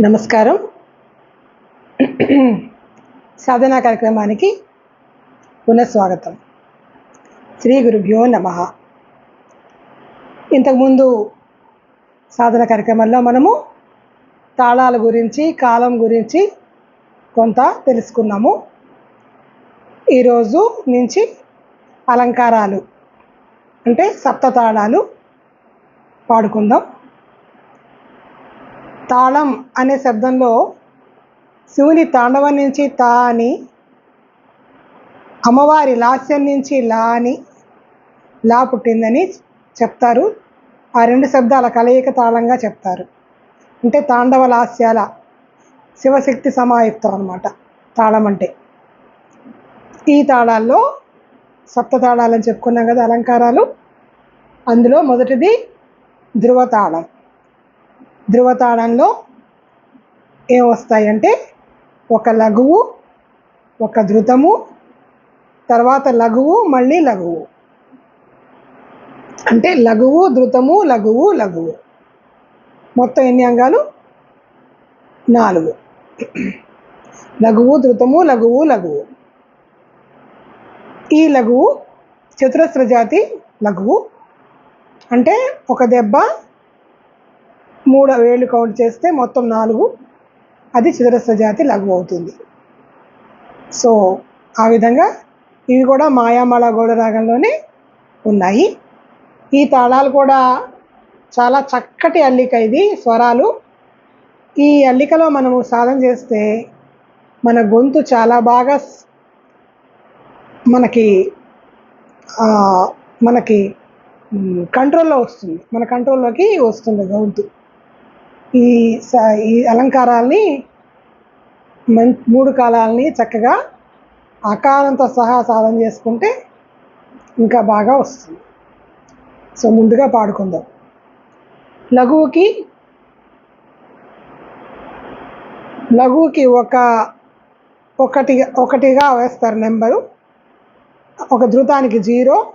నమస్కారం. సాధనా కార్యక్రమానికి పునఃస్వాగతం. శ్రీ గురుభ్యో నమ. ఇంతకుముందు సాధన కార్యక్రమంలో మనము తాళాల గురించి కాలం గురించి కొంత తెలుసుకున్నాము. ఈరోజు నుంచి అలంకారాలు అంటే సప్త తాళాలు పాడుకుందాం. తాళం అనే శబ్దంలో శివుని తాండవం నుంచి తా అని అమ్మవారి లాస్యం నుంచి లా అని లా పుట్టిందని చెప్తారు. ఆ రెండు శబ్దాల కలయిక తాళంగా చెప్తారు. అంటే తాండవ లాస్యాల శివశక్తి సమాయుక్తం అనమాట తాళం అంటే ఈ తాళాల్లో సప్త తాళాలని చెప్పుకున్నాం కదా అలంకారాలు. అందులో మొదటిది ధృవతాళం ధృవతాళంలో ఏం వస్తాయంటే ఒక లఘువు ఒక ధృతము తర్వాత లఘువు మళ్ళీ లఘువు. అంటే లఘువు ధృతము లఘువు లఘువు. మొత్తం ఎన్ని అంగాలు? నాలుగు. లఘువు ధృతము లఘువు లఘువు. ఈ లఘువు చతురస్ర జాతి లఘువు. అంటే ఒక దెబ్బ మూడు వేలు కౌంట్ చేస్తే మొత్తం నాలుగు. అది చతురస్ర జాతి లఘువు అవుతుంది. సో ఆ విధంగా ఇవి కూడా మాయామాళ గౌడ రాగంలోనే ఉన్నాయి. ఈ తాళాలు కూడా చాలా చక్కటి అల్లిక ఇది స్వరాలు. ఈ అల్లికలో మనము సాధన చేస్తే మన గొంతు చాలా బాగా మనకి మనకి కంట్రోల్లో వస్తుంది. మన కంట్రోల్లోకి వస్తుంది గొంతు. ఈ స- ఈ అలంకారాల్ని మం మూడు కాలాలని చక్కగా ఆకారంతో సహా సాధన చేసుకుంటే ఇంకా బాగా వస్తుంది. సో ముందుగా పాడుకుందాం. లఘువుకి లఘువుకి ఒక ఒకటిగా ఒకటిగా వేస్తారు నెంబరు. ఒక ధృతానికి జీరో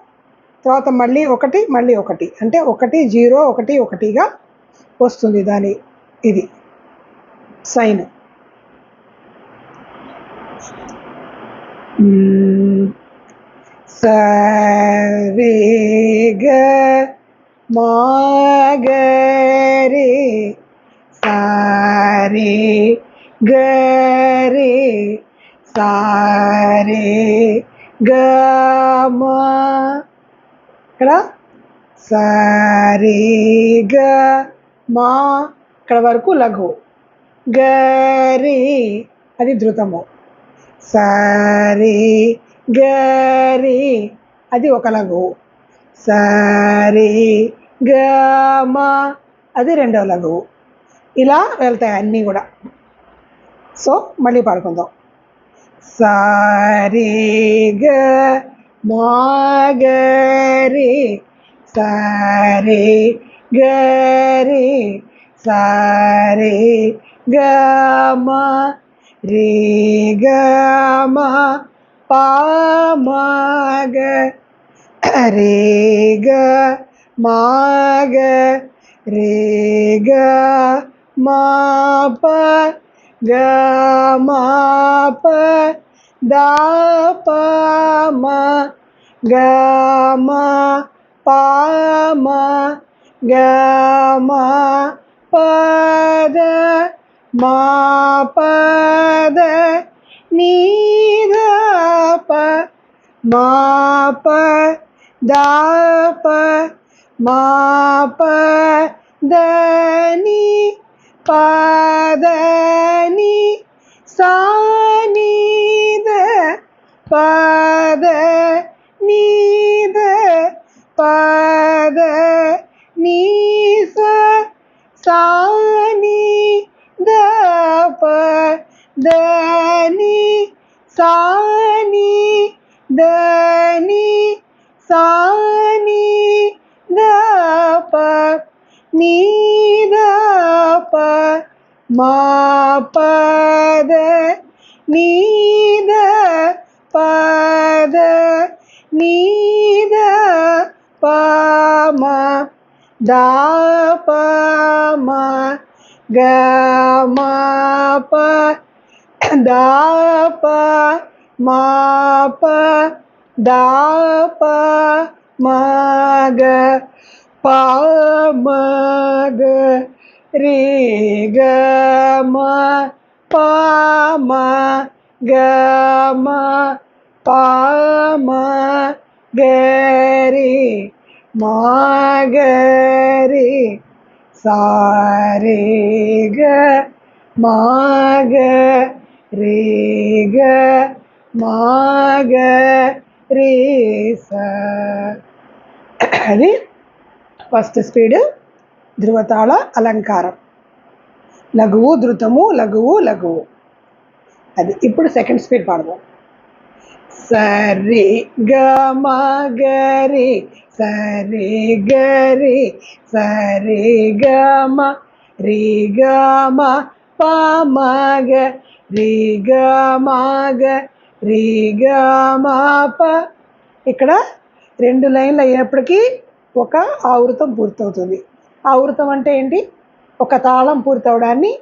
తర్వాత మళ్ళీ ఒకటి మళ్ళీ ఒకటి. అంటే ఒకటి జీరో ఒకటి ఒకటిగా వస్తుంది దాని ఇది సైన్ సరే గ మాగరే సారే గరే సారే గమ ఇక్కడ సరే గ మా అక్కడ వరకు లఘు. గరి అది ధృతము. సారీ గరి అది ఒక లఘు. సరి గమ అది రెండవ లఘువు ఇలా వెళ్తాయి అన్నీ కూడా. సో మళ్ళీ పాడుకుందాం. సారి గ మాగరి సారీ గరీ സാരേ ഗമ രേ ഗമ പാമഗ രേ ഗ മാഗ രേ ഗ മാപ ഗ മാപ ദാ പാമ ഗ മാ പാമ ഗ മാ பத மாபத நீதாப மாப தாப மாப தனி பதனி சா தனி சானி தனி சானி தப நீதப மாபத நீத பத நீத பாம தாபம கமப தாப மாப தாப மாக பாமக ரீகம பாம கம பாம கரி மாகரி சாரேக மாக మ గ మా ప దా ప మా ప దా ప మా గ ప మ గ రి గ మ ప మ గ మ ప మ గ రి మా గ రి సా రే గ మా గ రే గ మా గ రే స అది ఫస్ట్ స్పీడ్ ధృవతాళ అలంకారం లఘువు ధృతము లఘువు లఘువు అది ఇప్పుడు సెకండ్ స్పీడ్ పాడదాం సరి గ మ గరి సరి గరి సరి గ మ రి గ మ ప మ రి గ గ రి గ ఇక్కడ రెండు లైన్లు అయ్యేప్పటికీ ఒక ఆవృతం పూర్తవుతుంది. ఆవృతం అంటే ఏంటి? ఒక తాళం పూర్తవడాన్ని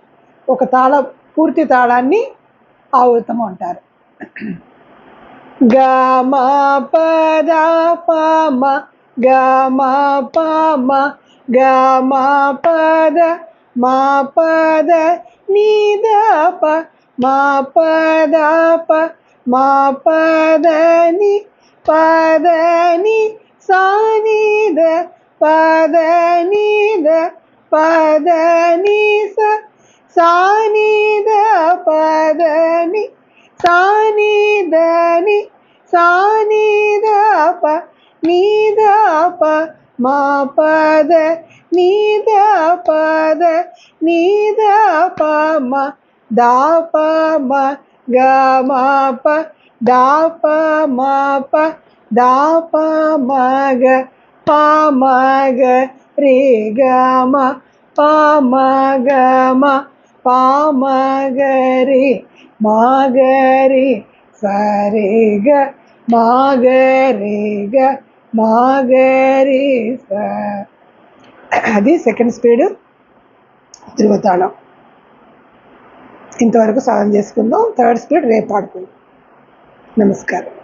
ఒక తాళ పూర్తి తాళాన్ని ఆవృతం అంటారు. గ మ ప గ ప మ గ మా పద మ గ ప மா பதா ப மா பதனி பதனி சானித பதனித பதனி ச சானித பதனி சானிதனி சானித ப நீத ப மா பத நீத பத நீத ப ద ప ద ని స సా ని ద ప ద ని సా ని ద ని సా ని ద ప ని ద ప మా ప ద ని ద ప ద ని ద ప మ దా ప మ గ మ ప దా ప మ ప దా ప మ గ ప మ గ రే గ మ ప మ గ మ ప మ గ రే మా గ రే స రే గ మా గ రే గ మా గ రే స అది సెకండ్ స్పీడ్ ధృవతాళం ఇంతవరకు సాధన చేసుకుందాం. థర్డ్ స్పీడ్ రేపు ఆడుకుందాం. నమస్కారం.